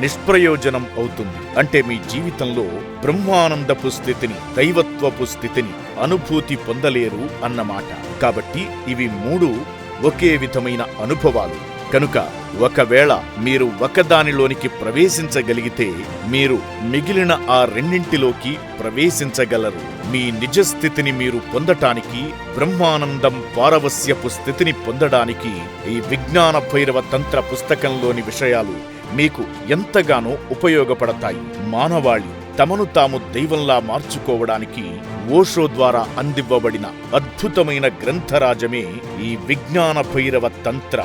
నిష్ప్రయోజనం అవుతుంది. అంటే మీ జీవితంలో బ్రహ్మానందపు స్థితిని దైవత్వపు స్థితిని అనుభూతి పొందలేరు అన్నమాట. కాబట్టి ఇవి మూడు ఒకే విధమైన అనుభవాలు. కనుక ఒకవేళ మీరు ఒకదానిలోనికి ప్రవేశించగలిగితే మీరు మిగిలిన ఆ రెండింటిలోకి ప్రవేశించగలరు. మీ నిజ స్థితిని మీరు పొందటానికి బ్రహ్మానందం పారవస్యపు స్థితిని పొందడానికి ఈ విజ్ఞాన భైరవ తంత్ర పుస్తకంలోని విషయాలు మీకు ఎంతగానో ఉపయోగపడతాయి. మానవాళి తమను తాము దైవంలా మార్చుకోవడానికి ఓషో ద్వారా అందివ్వబడిన అద్భుతమైన గ్రంథరాజమే ఈ విజ్ఞాన భైరవ తంత్ర.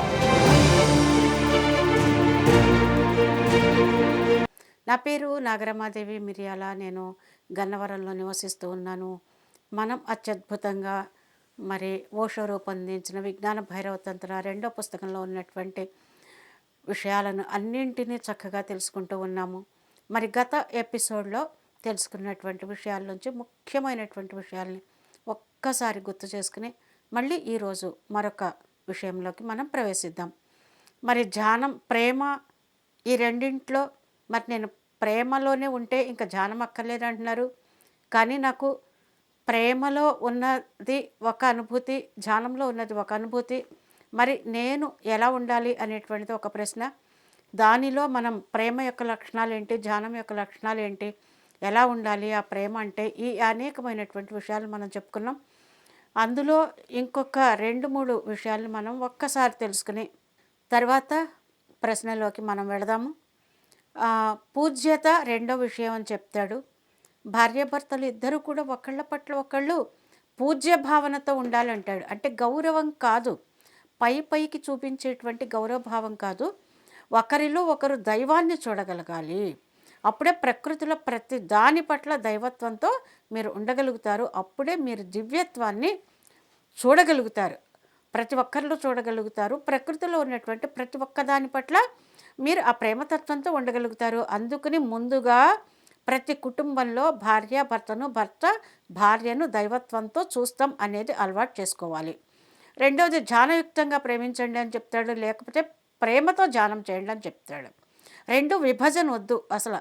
నా పేరు నాగరమాదేవి మిరియాల. నేను గన్నవరంలో నివసిస్తూ ఉన్నాను. మనం అత్యద్భుతంగా మరి ఓషో రూపొందించిన విజ్ఞాన భైరవ తంత్ర రెండో పుస్తకంలో ఉన్నటువంటి విషయాలను అన్నింటినీ చక్కగా తెలుసుకుంటూ ఉన్నాము. మరి గత ఎపిసోడ్లో తెలుసుకున్నటువంటి విషయాల నుంచి ముఖ్యమైనటువంటి విషయాల్ని ఒక్కసారి గుర్తు చేసుకుని మళ్ళీ ఈరోజు మరొక విషయంలోకి మనం ప్రవేశిద్దాం. మరి ధ్యానం ప్రేమ ఈ రెండింట్లో మరి నేను ప్రేమలోనే ఉంటే ఇంకా ధ్యానం అక్కర్లేదు అంటున్నారు. కానీ నాకు ప్రేమలో ఉన్నది ఒక అనుభూతి ధ్యానంలో ఉన్నది ఒక అనుభూతి మరి నేను ఎలా ఉండాలి అనేటువంటిది ఒక ప్రశ్న. దానిలో మనం ప్రేమ యొక్క లక్షణాలు ఏంటి ధ్యానం యొక్క లక్షణాలు ఏంటి ఎలా ఉండాలి? ఆ ప్రేమ అంటే ఈ అనేకమైనటువంటి విషయాలు మనం చెప్పుకున్నాం. అందులో ఇంకొక రెండు మూడు విషయాలు మనం ఒక్కసారి తెలుసుకుని తర్వాత ప్రశ్నలోకి మనం వెళదాము. పూజ్యత రెండో విషయం అని చెప్తాడు. భార్యాభర్తలు ఇద్దరు కూడా ఒకళ్ళ పట్ల ఒకళ్ళు పూజ్య భావనతో ఉండాలంటాడు. అంటే గౌరవం కాదు. పై పైకి చూపించేటువంటి గౌరవ భావం కాదు. ఒకరిలో ఒకరు దైవాన్ని చూడగలగాలి. అప్పుడే ప్రకృతిలో ప్రతి దాని పట్ల దైవత్వంతో మీరు ఉండగలుగుతారు. అప్పుడే మీరు దివ్యత్వాన్ని చూడగలుగుతారు. ప్రతి ఒక్కరిలో చూడగలుగుతారు. ప్రకృతిలో ఉన్నటువంటి ప్రతి ఒక్క దాని పట్ల మీరు ఆ ప్రేమతత్వంతో ఉండగలుగుతారు. అందుకని ముందుగా ప్రతి కుటుంబంలో భార్య భర్తను భర్త భార్యను దైవత్వంతో చూస్తాం అనేది అలవాటు చేసుకోవాలి. రెండవది ధ్యానయుక్తంగా ప్రేమించండి అని చెప్తాడు లేకపోతే ప్రేమతో ధ్యానం చేయండి అని చెప్తాడు. రెండు విభజన వద్దు అసలు.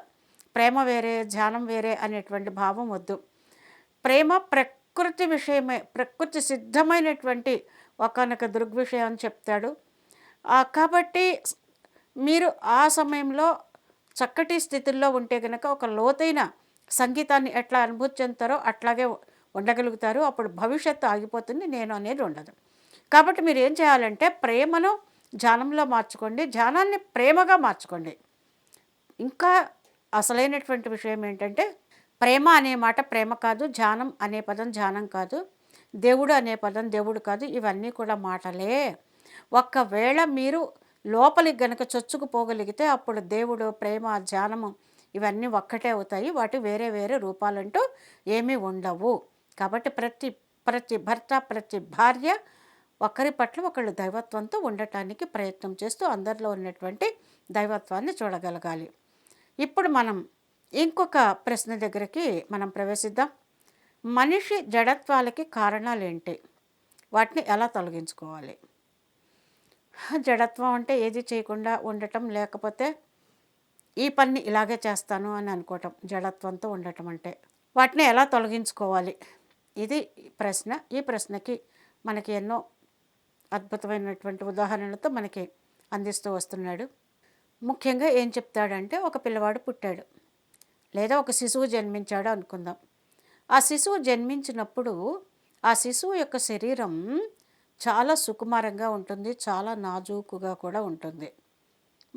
ప్రేమ వేరే ధ్యానం వేరే అనేటువంటి భావం వద్దు. ప్రేమ ప్రకృతి విషయమే ప్రకృతి సిద్ధమైనటువంటి ఒకనొక దృగ్విషయం అని చెప్తాడు. కాబట్టి మీరు ఆ సమయంలో చక్కటి స్థితిలో ఉంటే కనుక ఒక లోతైన సంగీతాన్ని ఎట్లా అనుభూతి చెందుతారో అట్లాగే ఉండగలుగుతారు. అప్పుడు భవిష్యత్తు ఆగిపోతుంది నేను అనేది ఉండదు. కాబట్టి మీరు ఏం చేయాలంటే ప్రేమను ధ్యానంలో మార్చుకోండి ధ్యానాన్ని ప్రేమగా మార్చుకోండి. ఇంకా అసలైనటువంటి విషయం ఏంటంటే ప్రేమ అనే మాట ప్రేమ కాదు ధ్యానం అనే పదం ధ్యానం కాదు దేవుడు అనే పదం దేవుడు కాదు ఇవన్నీ కూడా మాటలే. ఒక్కవేళ మీరు లోపలికి గనక చొచ్చుకుపోగలిగితే అప్పుడు దేవుడు ప్రేమ ధ్యానము ఇవన్నీ ఒక్కటే అవుతాయి వాటి వేరే వేరే రూపాలంటూ ఏమీ ఉండవు. కాబట్టి ప్రతి ప్రతి భర్త ప్రతి భార్య ఒకరి పట్ల ఒకళ్ళు దైవత్వంతో ఉండటానికి ప్రయత్నం చేస్తూ అందరిలో ఉన్నటువంటి దైవత్వాన్ని చూడగలగాలి. ఇప్పుడు మనం ఇంకొక ప్రశ్న దగ్గరికి మనం ప్రవేశిద్దాం. మనిషి జడత్వాలకి కారణాలు ఏంటి? వాటిని ఎలా తొలగించుకోవాలి? జడత్వం అంటే ఏది చేయకుండా ఉండటం లేకపోతే ఈ పని ఇలాగే చేస్తాను అని అనుకోవటం జడత్వంతో ఉండటం అంటే వాటిని ఎలా తొలగించుకోవాలి? ఇది ప్రశ్న. ఈ ప్రశ్నకి మనకి ఎన్నో అద్భుతమైనటువంటి ఉదాహరణలతో మనకి అందిస్తూ వస్తున్నాడు. ముఖ్యంగా ఏం చెప్తాడంటే ఒక పిల్లవాడు పుట్టాడు. లేదా ఒక శిశువు జన్మించాడు అనుకుందాం. ఆ శిశువు జన్మించినప్పుడు ఆ శిశువు యొక్క శరీరం చాలా సుకుమారంగా ఉంటుంది చాలా నాజూకుగా కూడా ఉంటుంది.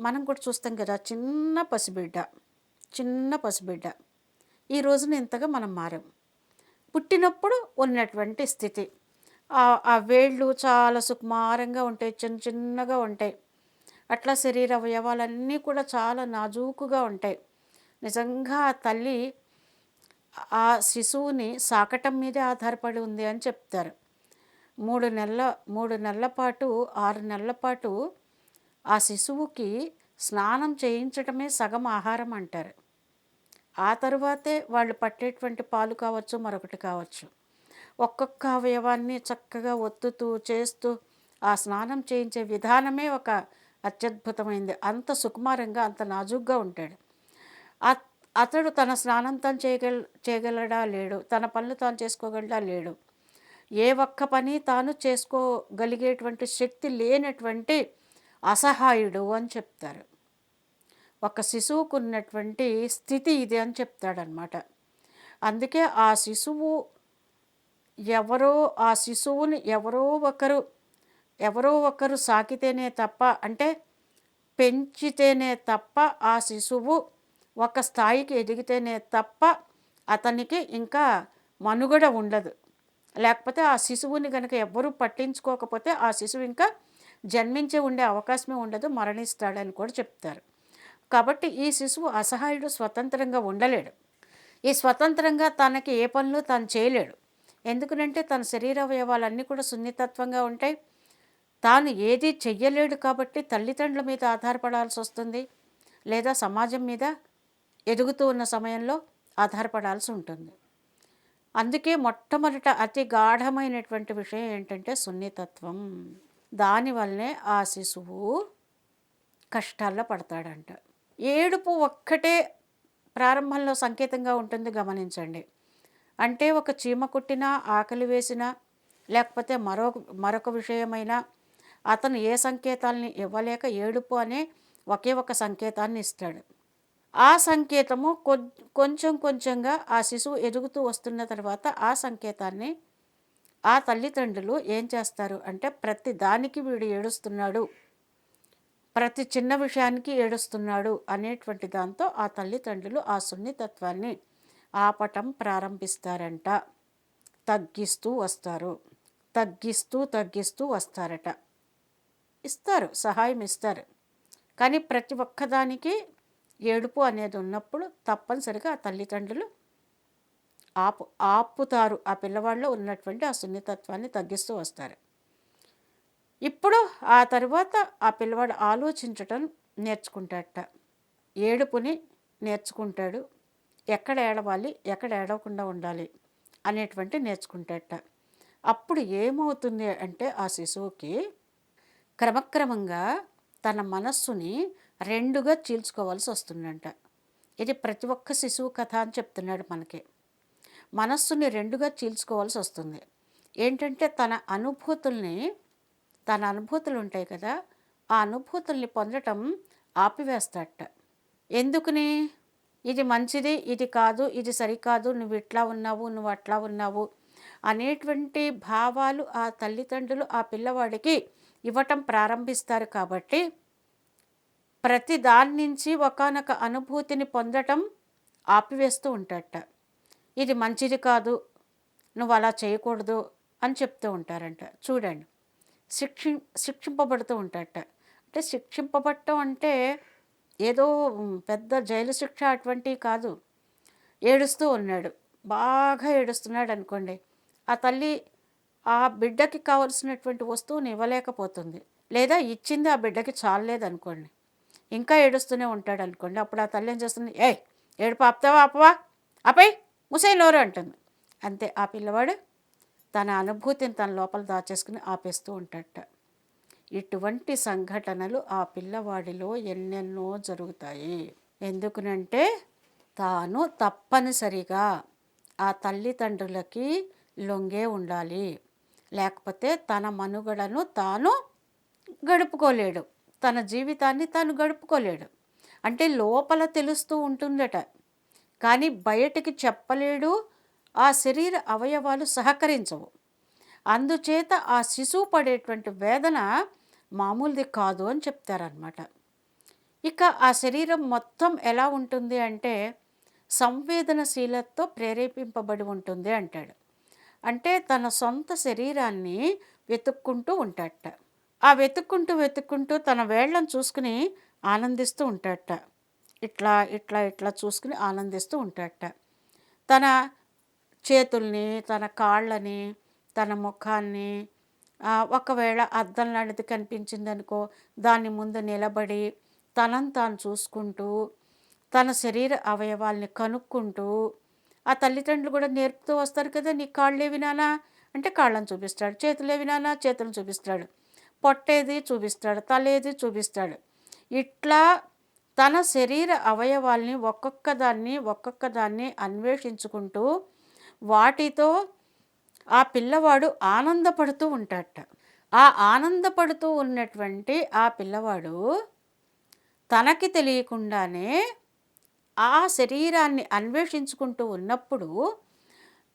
మనం కూడా చూస్తాం కదా చిన్న పసిబిడ్డ చిన్న పసిబిడ్డ. ఈ రోజున ఇంతగా మనం మారాం. పుట్టినప్పుడు ఉన్నటువంటి స్థితి ఆ- వేళ్ళు చాలా సుకుమారంగా ఉంటాయి చిన్న చిన్నగా ఉంటాయి. అట్లా శరీర అవయవాలన్నీ కూడా చాలా నాజూకుగా ఉంటాయి. నిజంగా ఆ తల్లి ఆ శిశువుని సాకటం మీదే ఆధారపడి ఉంది అని చెప్తారు. మూడు నెలల మూడు నెలల పాటు ఆరు నెలల పాటు ఆ శిశువుకి స్నానం చేయించడమే సగం ఆహారం అంటారు. ఆ తర్వాతే వాళ్ళు పట్టేటువంటి పాలు కావచ్చు మరొకటి కావచ్చు. ఒక్కొక్క అవయవాన్ని చక్కగా ఒత్తుతూ చేస్తూ ఆ స్నానం చేయించే విధానమే ఒక అత్యద్భుతమైంది. అంత సుకుమారంగా అంత నాజుగ్గా ఉంటాడు. అతడు తన స్నానం తాను చేయగల చేయగలడా లేడు? తన పనులు తాను చేసుకోగలడా లేడు? ఏ ఒక్క పని తాను చేసుకోగలిగేటువంటి శక్తి లేనటువంటి అసహాయుడు అని చెప్తారు. ఒక శిశువుకున్నటువంటి స్థితి ఇది అని చెప్తాడనమాట అందుకే ఆ శిశువు ఎవరో ఆ శిశువుని ఎవరో ఒకరు ఎవరో ఒకరు సాకితేనే తప్ప అంటే పెంచితేనే తప్ప ఆ శిశువు ఒక స్థాయికి ఎదిగితేనే తప్ప అతనికి ఇంకా మనుగడ ఉండదు. లేకపోతే ఆ శిశువుని కనుక ఎవ్వరూ పట్టించుకోకపోతే ఆ శిశువు ఇంకా జన్మించి ఉండే అవకాశమే ఉండదు మరణిస్తాడని కూడా చెప్తారు. కాబట్టి ఈ శిశువు అసహాయుడు స్వతంత్రంగా ఉండలేడు. ఈ స్వతంత్రంగా తనకి ఏ పనులు తాను చేయలేడు. ఎందుకనంటే తన శరీర అవయవాలన్నీ కూడా సున్నితత్వంగా ఉంటాయి. తాను ఏది చెయ్యలేడు కాబట్టి తల్లిదండ్రుల మీద ఆధారపడాల్సి వస్తుంది. లేదా సమాజం మీద ఎదుగుతూ ఉన్న సమయంలో ఆధారపడాల్సి ఉంటుంది. అందుకే మొట్టమొదట అతి గాఢమైనటువంటి విషయం ఏంటంటే సున్నితత్వం. దానివల్లనే ఆ శిశువు కష్టాల్లో పడతాడంట. ఏడుపు ఒక్కటే ప్రారంభంలో సంకేతంగా ఉంటుంది. గమనించండి. అంటే ఒక చీమ కుట్టినా ఆకలి వేసినా లేకపోతే మరో మరొక విషయమైనా అతను ఏ సంకేతాలని ఇవ్వలేక ఏడుపు అనే ఒకే ఒక సంకేతాన్ని ఇస్తాడు. ఆ సంకేతము కొంచెం కొంచెంగా ఆ శిశువు ఎదుగుతూ వస్తున్న తర్వాత ఆ సంకేతాన్ని ఆ తల్లిదండ్రులు ఏం చేస్తారు అంటే ప్రతి దానికి వీడు ఏడుస్తున్నాడు. ప్రతి చిన్న విషయానికి ఏడుస్తున్నాడు అనేటువంటి దాంతో ఆ తల్లిదండ్రులు ఆ సున్నితత్వాన్ని ఆపటం ప్రారంభిస్తారంట. తగ్గిస్తూ వస్తారు. తగ్గిస్తూ తగ్గిస్తూ వస్తారట. ఇస్తారు సహాయం ఇస్తారు. కానీ ప్రతి ఒక్కదానికి ఏడుపు అనేది ఉన్నప్పుడు తప్పనిసరిగా ఆ తల్లిదండ్రులు ఆపు ఆపుతారు. ఆ పిల్లవాళ్ళు ఉన్నటువంటి ఆ సున్నితత్వాన్ని తగ్గిస్తూ వస్తారు. ఇప్పుడు ఆ తర్వాత ఆ పిల్లవాడు ఆలోచించటం నేర్చుకుంటాడట. ఏడుపుని నేర్చుకుంటాడు. ఎక్కడ ఏడవాలి ఎక్కడ ఏడవకుండా ఉండాలి అనేటువంటి నేర్చుకుంటాట. అప్పుడు ఏమవుతుంది అంటే ఆ శిశువుకి క్రమక్రమంగా తన మనస్సుని రెండుగా చీల్చుకోవాల్సి వస్తుందంట. ఇది ప్రతి ఒక్క శిశువు కథ అని చెప్తున్నాడు మనకి. మనస్సుని రెండుగా చీల్చుకోవాల్సి వస్తుంది. ఏంటంటే తన అనుభూతుల్ని తన అనుభూతులు ఉంటాయి కదా ఆ అనుభూతుల్ని పొందటం ఆపివేస్తాట ఎందుకని? ఇది మంచిది ఇది కాదు ఇది సరికాదు నువ్వు ఇట్లా ఉన్నావు నువ్వు అట్లా ఉన్నావు అనేటువంటి భావాలు ఆ తల్లిదండ్రులు ఆ పిల్లవాడికి ఇవ్వటం ప్రారంభిస్తారు కాబట్టి ప్రతి దాని నుంచి ఒకానొక అనుభూతిని పొందటం ఆపివేస్తూ ఉంటాడట ఇది మంచిది కాదు నువ్వు అలా చేయకూడదు అని చెప్తూ ఉంటారంట. చూడండి శిక్షి శిక్షింపబడుతూ ఉంటాడట అంటే శిక్షింపబడటం అంటే ఏదో పెద్ద జైలు శిక్ష అటువంటివి కాదు. ఏడుస్తూ ఉన్నాడు. బాగా ఏడుస్తున్నాడు అనుకోండి. ఆ తల్లి ఆ బిడ్డకి కావలసినటువంటి వస్తువుని ఇవ్వలేకపోతుంది. లేదా ఇచ్చింది ఆ బిడ్డకి చాలలేదనుకోండి ఇంకా ఏడుస్తూనే ఉంటాడు అనుకోండి. అప్పుడు ఆ తల్లి ఏం చేస్తుంది? ఏయ్ ఏడుపు ఆపుతావా ఆపవా? ఆపై ముసై నోరు అంటుంది. అంతే ఆ పిల్లవాడు తన అనుభూతిని తన లోపల దాచేసుకుని ఆపేస్తూ ఉంటాడట. ఇటువంటి సంఘటనలు ఆ పిల్లవాడిలో ఎన్నెన్నో జరుగుతాయి. ఎందుకునంటే తాను తప్పనిసరిగా ఆ తల్లిదండ్రులకి లొంగే ఉండాలి. లేకపోతే తన మనుగడను తాను గడుపుకోలేడు. తన జీవితాన్ని తాను గడుపుకోలేడు. అంటే లోపల తెలుస్తూ ఉంటుందట. కానీ బయటికి చెప్పలేడు. ఆ శరీర అవయవాలు సహకరించవు. అందుచేత ఆ శిశువు పడేటువంటి వేదన మామూలుది కాదు అని చెప్తారనమాట ఇక ఆ శరీరం మొత్తం ఎలా ఉంటుంది అంటే సంవేదనశీలతో ప్రేరేపింపబడి ఉంటుంది అంటాడు. అంటే తన సొంత శరీరాన్ని వెతుక్కుంటూ ఉంటాడట. ఆ వెతుక్కుంటూ వెతుక్కుంటూ తన వేళ్ళను చూసుకుని ఆనందిస్తూ ఉంటాడట. ఇట్లా ఇట్లా ఇట్లా చూసుకుని ఆనందిస్తూ ఉంటాడట. తన చేతుల్ని తన కాళ్ళని తన ముఖాన్ని ఒకవేళ అద్దం లాంటిది కనిపించిందనుకో దాని ముందు నిలబడి తనను తాను చూసుకుంటూ తన శరీర అవయవాల్ని కనుక్కుంటూ ఆ తల్లిదండ్రులు కూడా నేర్పుతూ వస్తారు కదా నీ కాళ్ళేవి నానా అంటే కాళ్ళని చూపిస్తాడు చేతులేవి నానా చేతులను చూపిస్తాడు పొట్టేది చూపిస్తాడు తలేది చూపిస్తాడు. ఇట్లా తన శరీర అవయవాల్ని ఒక్కొక్క దాన్ని ఒక్కొక్క దాన్ని అన్వేషించుకుంటూ వాటితో ఆ పిల్లవాడు ఆనందపడుతూ ఉంటాడట. ఆ ఆనందపడుతూ ఉన్నటువంటి ఆ పిల్లవాడు తనకి తెలియకుండానే ఆ శరీరాన్ని అన్వేషించుకుంటూ ఉన్నప్పుడు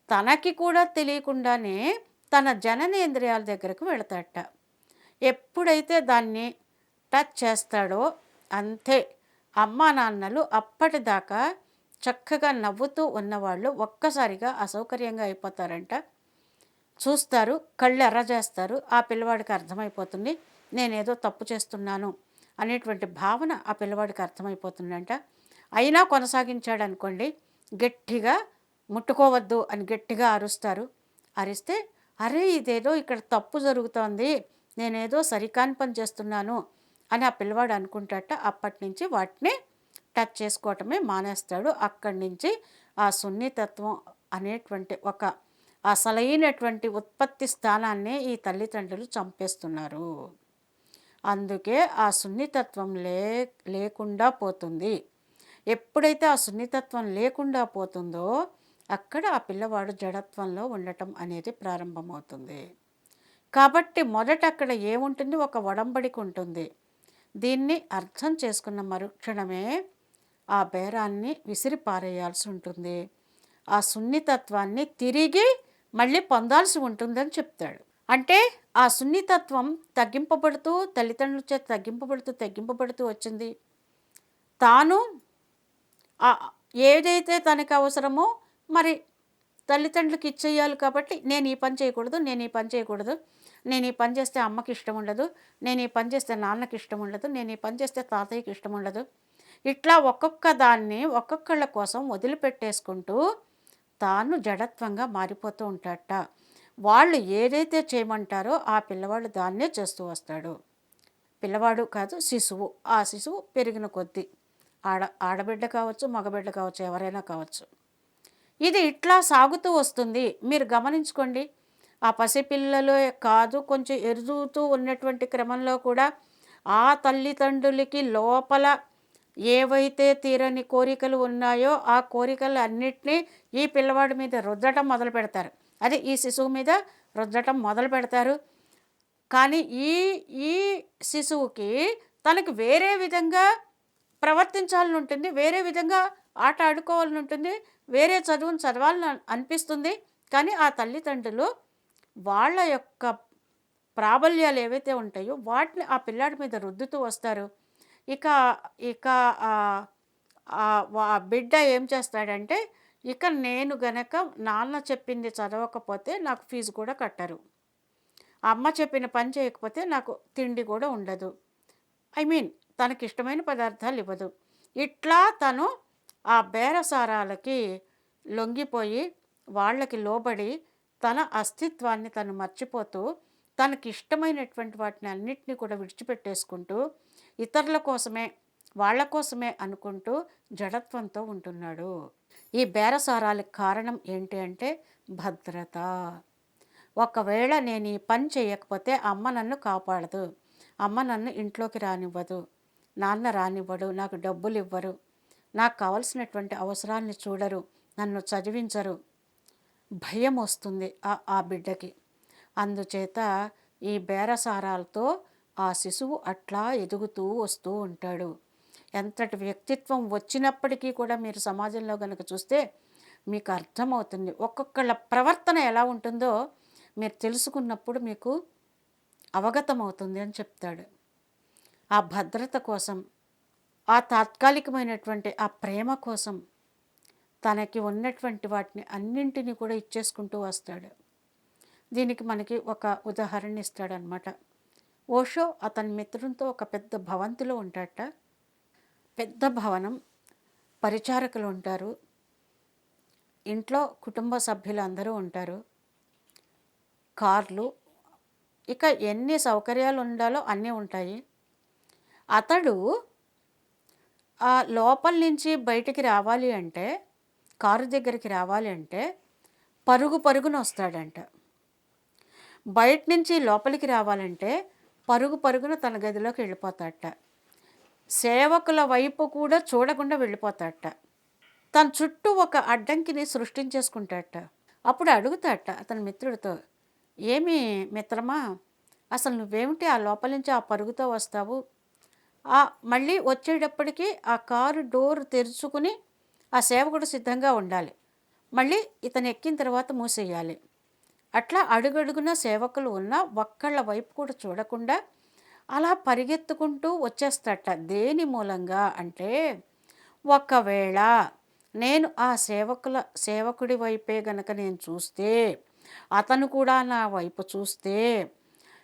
తనకి కూడా తెలియకుండానే తన జననేంద్రియాల దగ్గరకు వెళతాడట. ఎప్పుడైతే దాన్ని టచ్ చేస్తాడో అంతే అమ్మా నాన్నలు అప్పటిదాకా చక్కగా నవ్వుతూ ఉన్నవాళ్ళు ఒక్కసారిగా అసౌకర్యంగా అయిపోతారంట. చూస్తారు కళ్ళు ఎర్ర చేస్తారు ఆ పిల్లవాడికి అర్థమైపోతుంది నేనేదో తప్పు చేస్తున్నాను అనేటువంటి భావన ఆ పిల్లవాడికి అర్థమైపోతుందంట. అయినా కొనసాగించాడు అనుకోండి గట్టిగా ముట్టుకోవద్దు అని గట్టిగా అరుస్తారు. అరిస్తే అరే ఇదేదో ఇక్కడ తప్పు జరుగుతోంది నేనేదో సరికాని పని చేస్తున్నాను అని ఆ పిల్లవాడు అనుకుంటాట. అప్పటి నుంచి వాటిని టచ్ చేసుకోవటమే మానేస్తాడు. అక్కడి నుంచి ఆ సున్నితత్వం అనేటువంటి ఒక అసలైనటువంటి ఉత్పత్తి స్థానాన్ని ఈ తల్లిదండ్రులు చంపేస్తున్నారు. అందుకే ఆ సున్నితత్వం లే లేకుండా పోతుంది. ఎప్పుడైతే ఆ సున్నితత్వం లేకుండా పోతుందో అక్కడ ఆ పిల్లవాడు జడత్వంలో ఉండటం అనేది ప్రారంభమవుతుంది. కాబట్టి మొదట అక్కడ ఏముంటుంది? ఒక వడంబడికి ఉంటుంది. దీన్ని అర్థం చేసుకున్న మరుక్షణమే ఆ బేరాన్ని విసిరి పారేయాల్సి ఉంటుంది. ఆ సున్నితత్వాన్ని తిరిగి మళ్ళీ పొందాల్సి ఉంటుందని చెప్తాడు. అంటే ఆ సున్నితత్వం తగ్గింపబడుతూ తల్లిదండ్రుల చేత తగ్గింపబడుతూ తగ్గింపబడుతూ వచ్చింది. తాను ఏదైతే తనకు అవసరమో మరి తల్లిదండ్రులకి ఇచ్చేయాలి కాబట్టి నేను ఈ పని చేయకూడదు నేను ఈ పని చేయకూడదు నేను ఈ పని చేస్తే అమ్మకి ఇష్టం ఉండదు నేను ఈ పని చేస్తే నాన్నకి ఇష్టం ఉండదు నేను ఈ పని చేస్తే తాతయ్యకి ఇష్టం ఉండదు. ఇట్లా ఒక్కొక్క దాన్ని ఒక్కొక్కళ్ళ కోసం వదిలిపెట్టేసుకుంటూ తాను జడత్వంగా మారిపోతూ ఉంటాడట. వాళ్ళు ఏదైతే చేయమంటారో ఆ పిల్లవాడు దాన్నే చేస్తూ వస్తాడు. పిల్లవాడు కాదు శిశువు. ఆ శిశువు పెరిగిన కొద్దీ. ఆడ ఆడబిడ్డ కావచ్చు మగబిడ్డ కావచ్చు ఎవరైనా కావచ్చు. ఇది ఇట్లా సాగుతూ వస్తుంది. మీరు గమనించుకోండి. ఆ పసిపిల్లలు కాదు కొంచెం ఎరుదుతూ ఉన్నటువంటి క్రమంలో కూడా ఆ తల్లిదండ్రులకి లోపల ఏవైతే తీరని కోరికలు ఉన్నాయో ఆ కోరికలు అన్నిటినీ ఈ పిల్లవాడి మీద రుద్దటం మొదలు పెడతారు. అది ఈ శిశువు మీద రుద్దటం మొదలు పెడతారు. కానీ ఈ ఈ శిశువుకి తనకు వేరే విధంగా ప్రవర్తించాలని ఉంటుంది వేరే విధంగా ఆట ఆడుకోవాలని ఉంటుంది వేరే చదువును చదవాలని అనిపిస్తుంది. కానీ ఆ తల్లిదండ్రులు వాళ్ళ యొక్క ప్రాబల్యాలు ఏవైతే ఉంటాయో వాటిని ఆ పిల్లాడి మీద రుద్దుతూ వస్తారు. ఇక ఇక ఆ- బిడ్డ ఏం చేస్తాడంటే ఇక నేను గనక నాన్న చెప్పింది చదవకపోతే నాకు ఫీజు కూడా కట్టరు. అమ్మ చెప్పిన పని చేయకపోతే నాకు తిండి కూడా ఉండదు. ఐ మీన్ తనకి ఇష్టమైన పదార్థాలు ఇవ్వదు. ఇట్లా తను ఆ బేరసారాలకి లొంగిపోయి వాళ్ళకి లోబడి తన అస్తిత్వాన్ని తను మర్చిపోతూ తనకి ఇష్టమైనటువంటి వాటిని అన్నిటినీ కూడా విడిచిపెట్టేసుకుంటూ ఇతరుల కోసమే వాళ్ళ కోసమే అనుకుంటూ జడత్వంతో ఉంటున్నాడు. ఈ బేరసారాలకు కారణం ఏంటి అంటే భద్రత. ఒకవేళ నేను ఈ పని చేయకపోతే అమ్మ నన్ను కాపాడదు. అమ్మ నన్ను ఇంట్లోకి రానివ్వదు. నాన్న రానివ్వడు నాకు డబ్బులు ఇవ్వరు నాకు కావలసినటువంటి అవసరాల్ని చూడరు నన్ను చదివించరు. భయం వస్తుంది ఆ ఆ బిడ్డకి. అందుచేత ఈ బేరసారాలతో ఆ శిశువు అట్లా ఎదుగుతూ వస్తూ ఉంటాడు. ఎంతటి వ్యక్తిత్వం వచ్చినప్పటికీ కూడా మీరు సమాజంలో కనుక చూస్తే మీకు అర్థమవుతుంది. ఒక్కొక్కళ్ళ ప్రవర్తన ఎలా ఉంటుందో మీరు తెలుసుకున్నప్పుడు మీకు అవగతమవుతుంది అని చెప్తాడు. ఆ భద్రత కోసం ఆ తాత్కాలికమైనటువంటి ఆ ప్రేమ కోసం తనకి ఉన్నటువంటి వాటిని అన్నింటినీ కూడా ఇచ్చేసుకుంటూ వస్తాడు. దీనికి మనకి ఒక ఉదాహరణ ఇస్తాడనమాట ఓషో అతని మిత్రునితో ఒక పెద్ద భవంతిలో ఉంటాడట. పెద్ద భవనం పరిచారకులు ఉంటారు. ఇంట్లో కుటుంబ సభ్యులు అందరూ ఉంటారు. కార్లు ఇక ఎన్ని సౌకర్యాలు ఉండాలో అన్నీ ఉంటాయి. అతడు ఆ లోపల నుంచి బయటికి రావాలి అంటే కారు దగ్గరికి రావాలి అంటే పరుగు పరుగున వస్తాడంట. బయట నుంచి లోపలికి రావాలంటే పరుగు పరుగున తన గదిలోకి వెళ్ళిపోతాడట. సేవకుల వైపు కూడా చూడకుండా వెళ్ళిపోతాడట. తన చుట్టూ ఒక అడ్డంకిని సృష్టించేసుకుంటాడట. అప్పుడు అడుగుతాడట అతని మిత్రుడితో ఏమి మిత్రమా అసలు నువ్వేమిటి ఆ లోపల నుంచి ఆ పరుగుతో వస్తావు? ఆ మళ్ళీ వచ్చేటప్పటికి ఆ కారు డోర్ తెరుచుకుని ఆ సేవకుడు సిద్ధంగా ఉండాలి. మళ్ళీ ఇతను ఎక్కిన తర్వాత మూసేయాలి. అట్లా అడుగడుగున సేవకులు ఉన్న ఒక్కళ్ళ వైపు కూడా చూడకుండా అలా పరిగెత్తుకుంటూ వచ్చేస్తట దేని మూలంగా అంటే ఒకవేళ నేను ఆ సేవకుల సేవకుడి వైపే గనక నేను చూస్తే అతను కూడా నా వైపు చూస్తే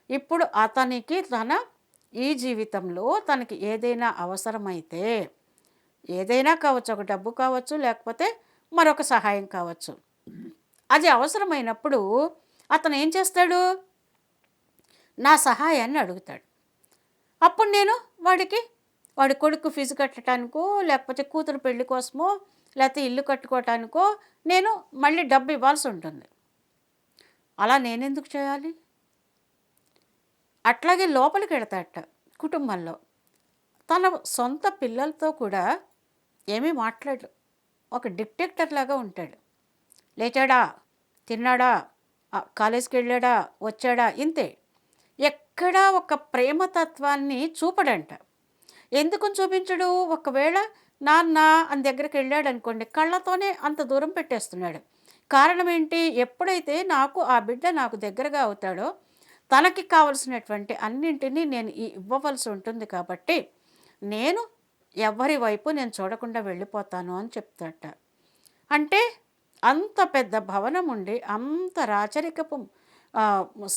ఇప్పుడు అతనికి తన ఈ జీవితంలో తనకి ఏదైనా అవసరమైతే ఏదైనా కావచ్చు ఒక డబ్బు కావచ్చు లేకపోతే మరొక సహాయం కావచ్చు. అది అవసరమైనప్పుడు అతను ఏం చేస్తాడు? నా సహాయాన్ని అడుగుతాడు. అప్పుడు నేను వాడికి వాడి కొడుకు ఫీజు కట్టడానికో లేకపోతే కూతురు పెళ్ళి కోసమో లేకపోతే ఇల్లు కట్టుకోవటానికో నేను మళ్ళీ డబ్బు ఇవ్వాల్సి ఉంటుంది. అలా నేనెందుకు చేయాలి? అట్లాగే లోపలికి వెడతాడట కుటుంబంలో. తన సొంత పిల్లలతో కూడా ఏమీ మాట్లాడు ఒక డిటెక్టర్ లాగా ఉంటాడు. లేచాడా? తిన్నాడా? కాలేజీకి వెళ్ళాడా? వచ్చాడా? ఇంతే. ఎక్కడా ఒక ప్రేమతత్వాన్ని చూపడంట. ఎందుకు చూపించడు? ఒకవేళ నాన్న అని దగ్గరికి వెళ్ళాడు అనుకోండి కళ్ళతోనే అంత దూరం పెట్టేస్తున్నాడు. కారణం ఏంటి? ఎప్పుడైతే నాకు ఆ బిడ్డ నాకు దగ్గరగా అవుతాడో తనకి కావలసినటువంటి అన్నింటినీ నేను ఇవ్వవలసి ఉంటుంది కాబట్టి నేను ఎవరి వైపు నేను చూడకుండా వెళ్ళిపోతాను అని చెప్తాట అంటే అంత పెద్ద భవనం ఉండి అంత రాచరికపు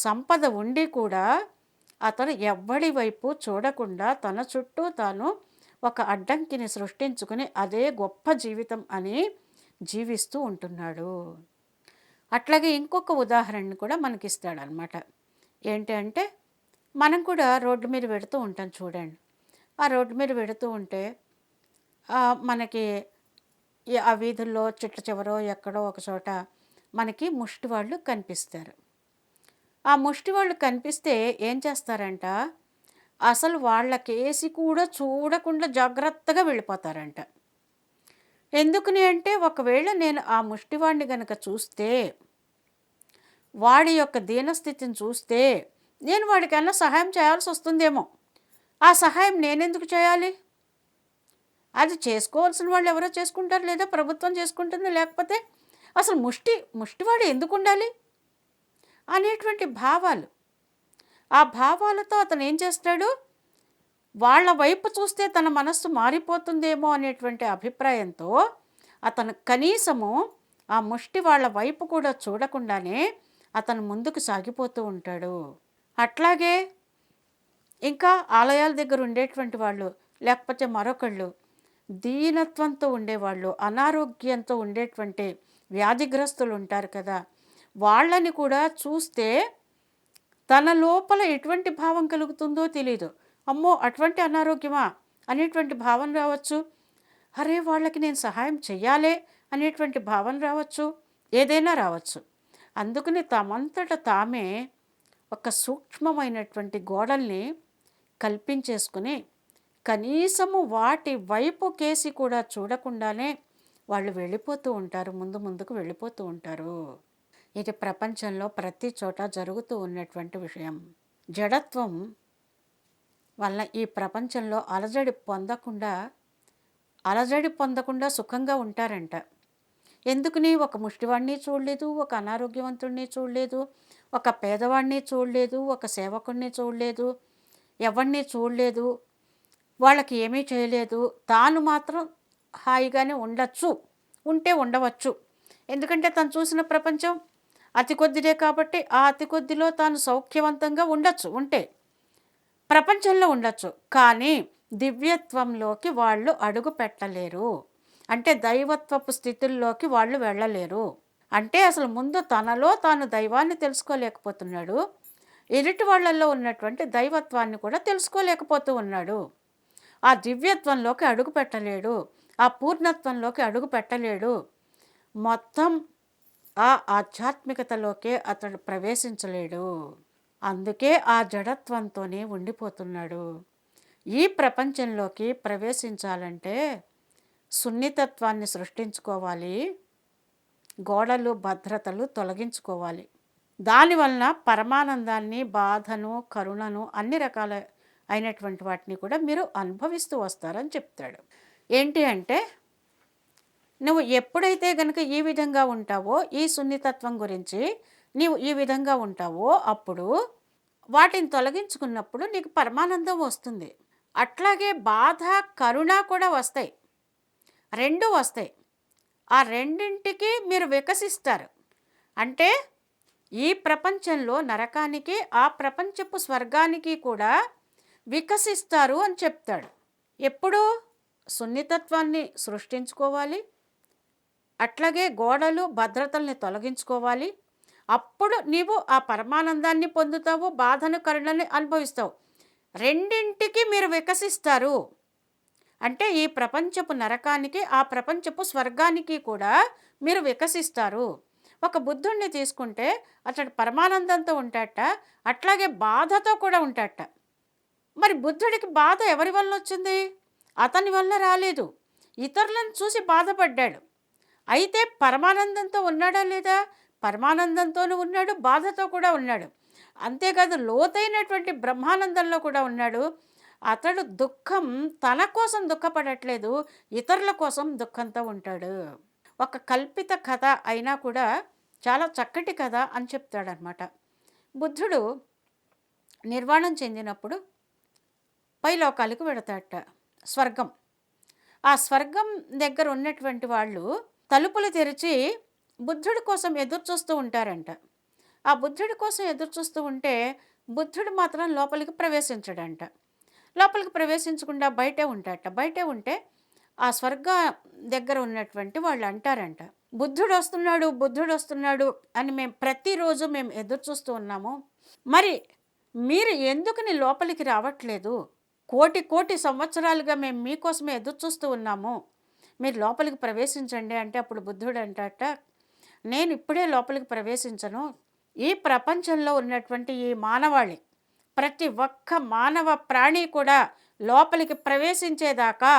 సంపద ఉండి కూడా అతను ఎవ్వడి వైపు చూడకుండా తన చుట్టూ తాను ఒక అడ్డంకిని సృష్టించుకుని అదే గొప్ప జీవితం అని జీవిస్తూ ఉంటున్నాడు. అట్లాగే ఇంకొక ఉదాహరణని కూడా మనకి ఇస్తాడనమాట ఏంటి అంటే మనం కూడా రోడ్డు మీద పెడుతూ ఉంటాం చూడండి. ఆ రోడ్డు మీద పెడుతూ ఉంటే మనకి ఆ వీధుల్లో చిట్ట చివరో ఎక్కడో ఒక చోట మనకి ముష్టి వాళ్ళు కనిపిస్తారు. ఆ ముష్టి వాళ్ళు కనిపిస్తే ఏం చేస్తారంట? అసలు వాళ్ళ కేసి కూడా చూడకుండా జాగ్రత్తగా వెళ్ళిపోతారంట. ఎందుకని అంటే ఒకవేళ నేను ఆ ముష్టివాడిని గనక చూస్తే వాడి యొక్క దీనస్థితిని చూస్తే నేను వాడికన్నా సహాయం చేయాల్సి వస్తుందేమో. ఆ సహాయం నేనెందుకు చేయాలి? అది చేసుకోవాల్సిన వాళ్ళు ఎవరో చేసుకుంటారు లేదా ప్రభుత్వం చేసుకుంటుంది లేకపోతే అసలు ముష్టి ముష్టివాడు ఎందుకు ఉండాలి అనేటువంటి భావాలు. ఆ భావాలతో అతను ఏం చేస్తాడు? వాళ్ళ వైపు చూస్తే తన మనస్సు మారిపోతుందేమో అనేటువంటి అభిప్రాయంతో అతను కనీసము ఆ ముష్టి వాళ్ళ వైపు కూడా చూడకుండానే అతను ముందుకు సాగిపోతూ ఉంటాడు. అట్లాగే ఇంకా ఆలయాల దగ్గర ఉండేటువంటి వాళ్ళు లేకపోతే మరొకళ్ళు దీనత్వంతో ఉండేవాళ్ళు అనారోగ్యంతో ఉండేటువంటి వ్యాధిగ్రస్తులు ఉంటారు కదా. వాళ్ళని కూడా చూస్తే తన లోపల ఎటువంటి భావం కలుగుతుందో తెలియదు అమ్మో అటువంటి అనారోగ్యమా అనేటువంటి భావం రావచ్చు. అరే వాళ్ళకి నేను సహాయం చెయ్యాలే అనేటువంటి భావం రావచ్చు. ఏదైనా రావచ్చు. అందుకని తమంతట తామే ఒక సూక్ష్మమైనటువంటి గోడల్ని కల్పించేసుకుని కనీసము వాటి వైపు కేసి కూడా చూడకుండానే వాళ్ళు వెళ్ళిపోతూ ఉంటారు ముందు ముందుకు వెళ్ళిపోతూ ఉంటారు. ఇది ప్రపంచంలో ప్రతి చోట జరుగుతూ ఉన్నటువంటి విషయం. జడత్వం వల్ల ఈ ప్రపంచంలో అలజడి పొందకుండా అలజడి పొందకుండా సుఖంగా ఉంటారంట. ఎందుకుని ఒక ముష్టివాడిని చూడలేదు ఒక అనారోగ్యవంతుడిని చూడలేదు ఒక పేదవాడిని చూడలేదు ఒక సేవకుడిని చూడలేదు ఎవరిని చూడలేదు వాళ్ళకి ఏమీ చేయలేదు. తాను మాత్రం హాయిగానే ఉండొచ్చు. ఉంటే ఉండవచ్చు. ఎందుకంటే తను చూసిన ప్రపంచం అతి కొద్దిదే కాబట్టి ఆ అతి కొద్దిలో తాను సౌఖ్యవంతంగా ఉండొచ్చు. ఉంటే ప్రపంచంలో ఉండొచ్చు. కానీ దివ్యత్వంలోకి వాళ్ళు అడుగు పెట్టలేరు. అంటే దైవత్వపు స్థితుల్లోకి వాళ్ళు వెళ్ళలేరు. అంటే అసలు ముందు తనలో తాను దైవాన్ని తెలుసుకోలేకపోతున్నాడు. ఎదుటి వాళ్ళల్లో ఉన్నటువంటి దైవత్వాన్ని కూడా తెలుసుకోలేకపోతూ ఉన్నాడు. ఆ దివ్యత్వంలోకి అడుగు పెట్టలేడు. ఆ పూర్ణత్వంలోకి అడుగు పెట్టలేడు. మొత్తం ఆ ఆధ్యాత్మికతలోకే అతడు ప్రవేశించలేడు. అందుకే ఆ జడత్వంతోనే ఉండిపోతున్నాడు. ఈ ప్రపంచంలోకి ప్రవేశించాలంటే సున్నితత్వాన్ని సృష్టించుకోవాలి. గోడలు భద్రతలు తొలగించుకోవాలి. దానివలన పరమానందాన్ని బాధను కరుణను అన్ని రకాల అయినటువంటి వాటిని కూడా మీరు అనుభవిస్తూ వస్తారని చెప్తాడు. ఏంటి అంటే నువ్వు ఎప్పుడైతే కనుక ఈ విధంగా ఉంటావో ఈ సున్నితత్వం గురించి నీవు ఈ విధంగా ఉంటావో అప్పుడు వాటిని తొలగించుకున్నప్పుడు నీకు పరమానందం వస్తుంది. అట్లాగే బాధ కరుణ కూడా వస్తాయి. రెండు వస్తాయి. ఆ రెండింటికి మీరు వికసిస్తారు. అంటే ఈ ప్రపంచంలో నరకానికి ఆ ప్రపంచపు స్వర్గానికి కూడా వికసిస్తారు అని చెప్తాడు. ఎప్పుడూ సున్నితత్వాన్ని సృష్టించుకోవాలి. అట్లాగే గోడలు భద్రతల్ని తొలగించుకోవాలి. అప్పుడు నీవు ఆ పరమానందాన్ని పొందుతావు బాధను కరుణని అనుభవిస్తావు. రెండింటికి మీరు వికసిస్తారు. అంటే ఈ ప్రపంచపు నరకానికి ఆ ప్రపంచపు స్వర్గానికి కూడా మీరు వికసిస్తారు. ఒక బుద్ధుణ్ణి తీసుకుంటే అతడు పరమానందంతో ఉంటాట అట్లాగే బాధతో కూడా ఉంటాట మరి బుద్ధుడికి బాధ ఎవరి వల్ల వచ్చింది? అతని వల్ల రాలేదు. ఇతరులను చూసి బాధపడ్డాడు. అయితే పరమానందంతో ఉన్నాడా లేదా? పరమానందంతోనూ ఉన్నాడు బాధతో కూడా ఉన్నాడు. అంతేకాదు లోతైనటువంటి బ్రహ్మానందంలో కూడా ఉన్నాడు. అతడు దుఃఖం తన కోసం దుఃఖపడట్లేదు ఇతరుల కోసం దుఃఖంతో ఉంటాడు. ఒక కల్పిత కథ అయినా కూడా చాలా చక్కటి కథ అని చెప్తాడనమాట బుద్ధుడు నిర్వాణం చెందినప్పుడు పైలోకాలకు వెడతాడట స్వర్గం. ఆ స్వర్గం దగ్గర ఉన్నటువంటి వాళ్ళు తలుపులు తెరిచి బుద్ధుడి కోసం ఎదురు చూస్తూ ఉంటారంట. ఆ బుద్ధుడి కోసం ఎదురు చూస్తూ ఉంటే బుద్ధుడు మాత్రం లోపలికి ప్రవేశించడంట. లోపలికి ప్రవేశించకుండా బయటే ఉంటాడట బయటే ఉంటే ఆ స్వర్గ దగ్గర ఉన్నటువంటి వాళ్ళు అంటారంట. బుద్ధుడు వస్తున్నాడు బుద్ధుడు వస్తున్నాడు అని మేము ప్రతిరోజు మేము ఎదురు చూస్తూ ఉన్నాము. మరి మీరు ఎందుకని లోపలికి రావట్లేదు? కోటి కోటి సంవత్సరాలుగా మేము మీకోసమే ఎదురు చూస్తూ ఉన్నాము. మీరు లోపలికి ప్రవేశించండి అంటే అప్పుడు బుద్ధుడు అంటాట నేను ఇప్పుడే లోపలికి ప్రవేశించను. ఈ ప్రపంచంలో ఉన్నటువంటి ఈ మానవాళి ప్రతి ఒక్క మానవ ప్రాణి కూడా లోపలికి ప్రవేశించేదాకా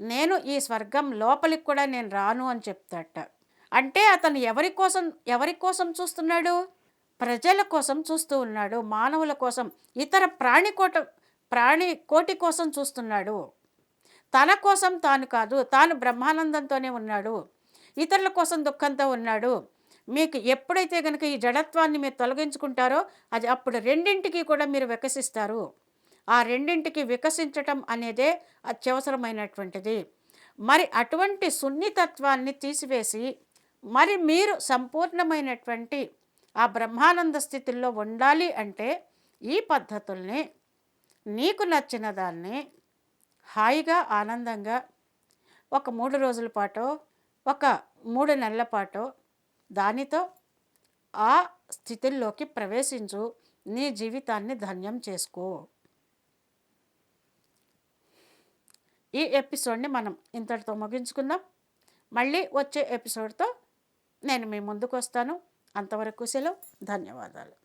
నేను ఈ స్వర్గం లోపలికి కూడా నేను రాను అని చెప్తాట అంటే అతను ఎవరి కోసం ఎవరి కోసం చూస్తున్నాడు? ప్రజల కోసం చూస్తూ ఉన్నాడు మానవుల కోసం. ఇతర ప్రాణి కోట ప్రాణి కోటి కోసం చూస్తున్నాడు. తన కోసం తాను కాదు తాను బ్రహ్మానందంతోనే ఉన్నాడు. ఇతరుల కోసం దుఃఖంతో ఉన్నాడు. మీకు ఎప్పుడైతే కనుక ఈ జడత్వాన్ని మీరు తొలగించుకుంటారో అది అప్పుడు రెండింటికి కూడా మీరు వికసిస్తారు. ఆ రెండింటికి వికసించటం అనేదే అత్యవసరమైనటువంటిది. మరి అటువంటి సున్నితత్వాన్ని తీసివేసి మరి మీరు సంపూర్ణమైనటువంటి ఆ బ్రహ్మానంద స్థితిలో ఉండాలి అంటే ఈ పద్ధతుల్ని నీకు నచ్చిన దాన్ని హాయిగా ఆనందంగా ఒక మూడు రోజుల పాటో ఒక మూడు నెలల పాటో దానితో ఆ స్థితిల్లోకి ప్రవేశించు. నీ జీవితాన్ని ధన్యం చేసుకో. ఈ ఎపిసోడ్ని మనం ఇంతటితో ముగించుకుందాం. మళ్ళీ వచ్చే ఎపిసోడ్తో నేను మీ ముందుకు వస్తాను. అంతవరకు సెలవు. ధన్యవాదాలు.